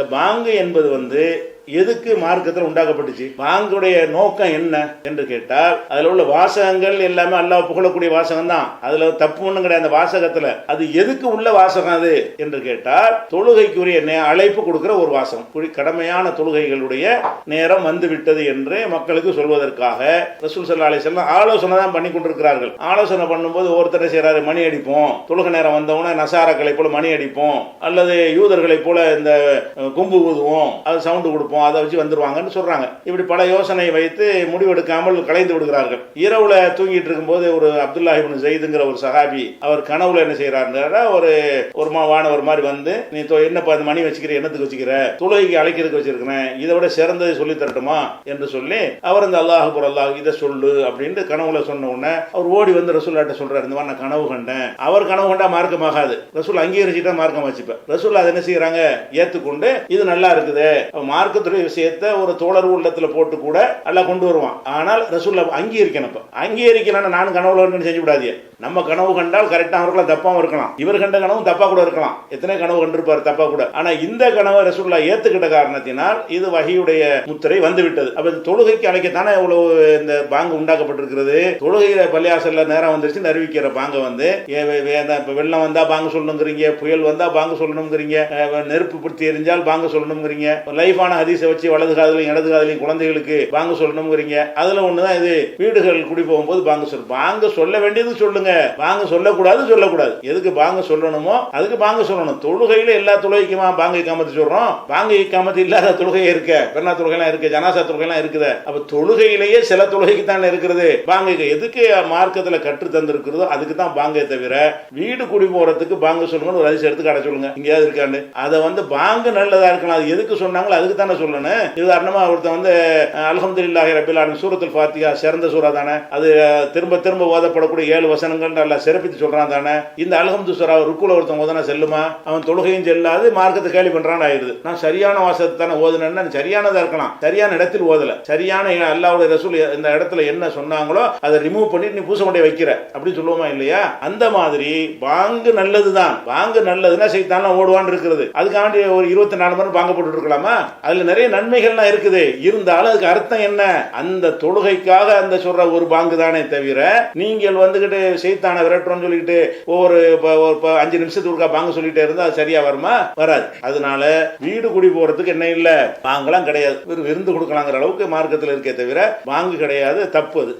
இந்த பாங்கு என்பது வந்து எதுக்கு மார்க்கத்தில் உண்டாக்கப்பட்டுச்சு? பாங்குடைய நோக்கம் என்ன என்று கேட்டால் அதில் உள்ள வாசகங்கள் எல்லாமே அல்லாஹ் புகழக்கூடிய வாசகம் தான். அதுல தப்பு ஒண்ணும் கிடையாது அந்த வாசகத்துல. அது எதுக்கு உள்ள வாசகம் அது என்று கேட்டால் தொழுகைக்குரிய நே- அழைப்பு கொடுக்கிற ஒரு வாசகம். குறி- கடமையான தொழுகைகளுடைய நேரம் வந்து விட்டது என்று மக்களுக்கு சொல்வதற்காக ரசூல் சல்லா அலி செல்லம் ஆலோசனை தான் பண்ணி கொண்டிருக்கிறார்கள். ஆலோசனை பண்ணும்போது ஒருத்தர் செய்றாரு? மணி அடிப்போம். தொழுகை நேரம் வந்தவுடனே நசாரக்களை போல மணி அடிப்போம். அல்லது யூதர்களை போல இந்த கும்பு கொம்பு ஊதுவோம். அது சவுண்டு கொடுப்போம். அதை வச்சு வந்துருவாங்கன்னு சொல்கிறாங்க இப்படி பல யோசனை வைத்து முடிவெடுக்காமல் கலைந்து விடுகிறார்கள். இரவுல தூங்கிட்டு இருக்கும்போது ஒரு அப்துல்லா இபின் ஜெயிதுங்கிற ஒரு சகாபி அவர் கனவுல என்ன செய்யறாருன்னா ஒரு ஒரு மா வானவர் மாதிரி வந்து நீ தொ- என்னப்பா இந்த மணி வச்சுக்கிற என்னத்துக்கு வச்சுக்கிற? தொழுகைக்கு அழைக்கிறதுக்கு வச்சிருக்கிறேன். இதை விட சிறந்ததை சொல்லி தரட்டுமா? என்று சொல்லி அவர் இந்த அல்லாஹ் அல்லாஹ் இதை சொல்லு அப்படின்ட்டு கனவுல சொன்ன உடனே அவர் ஓடி வந்து ரசூல்லாட்ட சொல்றாரு இந்த மாதிரி நான் கனவு கண்டேன். அவர் கனவு கண்டா மார்க்கமாகாது ரசூல் அங்கீகரிச்சுட்டா மார்க்கம் வச்சுப்பேன் ரசூல் அதை என்ன செய்யறாங்க ஏத்துக்கொண்டு இது நல்லா இருக்குது. மார்க்க மார்க்கத்துடைய விஷயத்தை ஒரு தோழர் உள்ளத்தில் போட்டு கூட நல்லா கொண்டு வருவான். ஆனால் ரசூல்ல அங்கீகரிக்கணும் இப்போ. அங்கீகரிக்கணும்னு நான் கனவுல இருக்குன்னு செஞ்சு விடாதீங்க. நம்ம கனவு கண்டால் கரெக்டாக இருக்கலாம் தப்பாவும் இருக்கலாம். இவர் கண்ட கனவும் தப்பா கூட இருக்கலாம். எத்தனை கனவு கண்டிருப்பார் தப்பா கூட. ஆனா இந்த கனவை ரசூல்லா ஏத்துக்கிட்ட காரணத்தினால் இது வகையுடைய முத்திரை வந்துவிட்டது. அப்ப தொழுகைக்கு அழைக்கத்தானே இவ்வளவு இந்த பாங்கு உண்டாக்கப்பட்டிருக்கிறது? தொழுகையில பள்ளியாசல்ல நேரம் வந்துருச்சு அறிவிக்கிற பாங்க வந்து. ஏ, வெள்ளம் வந்தா பாங்க சொல்லணுங்கிறீங்க புயல் வந்தா பாங்க சொல்லணுங்கிறீங்க நெருப்பு பிடித்து எரிஞ்சால் பாங்க சொல்லணுங்கிறீங்க. லைஃபான ஹதீஸை வச்சு வலது காதலையும் இடது காதலையும் குழந்தைகளுக்கு பாங்க சொல்லணுங்கிறீங்க அதுல ஒண்ணுதான் இது வீடுகள் குடி போகும்போது பாங்க சொல் பாங்க சொல்ல வேண்டியது சொல்லுங்க. வாங்க சொல்லக்கூடாது சொல்லக்கூடாது. எதுக்கு பாங்க சொல்லணுமோ அதுக்கு பாங்க சொல்லணும். தொழுகையில எல்லா தொழுகைக்குமா பாங்க இக்காமத்து சொல்றோம்? பாங்க இக்காமத்து இல்லாத தொழுகை இருக்க. பெண்ணா தொழுகைலாம் இருக்கு ஜனாசா தொழுகைலாம் இருக்குது. அப்ப தொழுகையிலேயே சில தொழுகைக்கு தான் இருக்கிறது பாங்க எதுக்கு மார்க்கத்துல கற்று தந்திருக்கிறதோ அதுக்கு தான் பாங்கே தவிர வீடு குடி போறதுக்கு பாங்க சொல்லுங்கன்னு ஒரு அதிசயம் எடுத்து கடை சொல்லுங்க. இங்கேயாவது இருக்காண்டு. அதை வந்து பாங்கு நல்லதா இருக்கலாம். அது எதுக்கு சொன்னாங்களோ அதுக்கு தானே சொல்லணும். உதாரணமா ஒருத்தன் வந்து அல்ஹம்துலில்லாஹி ரபில் சூரத்துல் ஃபாத்தியா சிறந்த சூரா தானே. அது திரும்ப திரும்ப ஓதப்படக்கூடிய ஏழு வசனங்கள் நல்லா சிறப்பித்து சொல்றான் தானே. இந்த அல்ஹம்து சூரா ருக்குல ஒருத்தன் ஓதனா செல்லுமா? அவன் தொழுகையும் செல்லாது மார்க்கத்தை கேள்வி பண்றான் ஆயிடுது. நான் சரியான வாசத்தை தானே ஓதுனேன்னு சரியானதா இருக்கலாம். சரியான இடத்தில் ஓதல. சரியான அல்லாவுடைய ரசூல் இந்த இடத்துல என்ன சொன்னாங்களோ அதை ரிமூவ் பண்ணி நீ பூச கொண்டே வைக்கிற. அப்படி சொல்லுவோமா இல்லையா? அந்த மாதிரி பாங்கு நல்லதுதான். பாங்கு நல்லதுன்னா செய்தாலாம் ஓடுவான்னு இருக்கிறது. அதுக்காண்டி ஒரு இருபத்தி நாலு மணி பாங்க போட்டு இருக்கலாமா? அதுல நிறைய நன்மைகள்லாம் இருக்குது. இருந்தாலும் அதுக்கு அர்த்தம் என்ன? அந்த தொழுகைக்காக அந்த சொல்ற ஒரு பாங்கு தானே தவிர நீங்கள் வந்துகிட்டு செய்தான விரட்டுறோம்னு சொல்லிட்டு ஒவ்வொரு ஒரு ப- அஞ்சு நிமிஷத்துக்கு ஒருக்கா பாங்கு சொல்லிட்டே இருந்தா அது சரியா வருமா? வராது. அதனால வீடு குடி போறதுக்கு என்ன இல்ல? பாங்கெல்லாம் கிடையாது. விருந்து கொடுக்கலாங்கிற அளவுக்கு மார்க்கத்தில் இருக்கே தவிர பாங்கு கிடையாது தப்பு அது.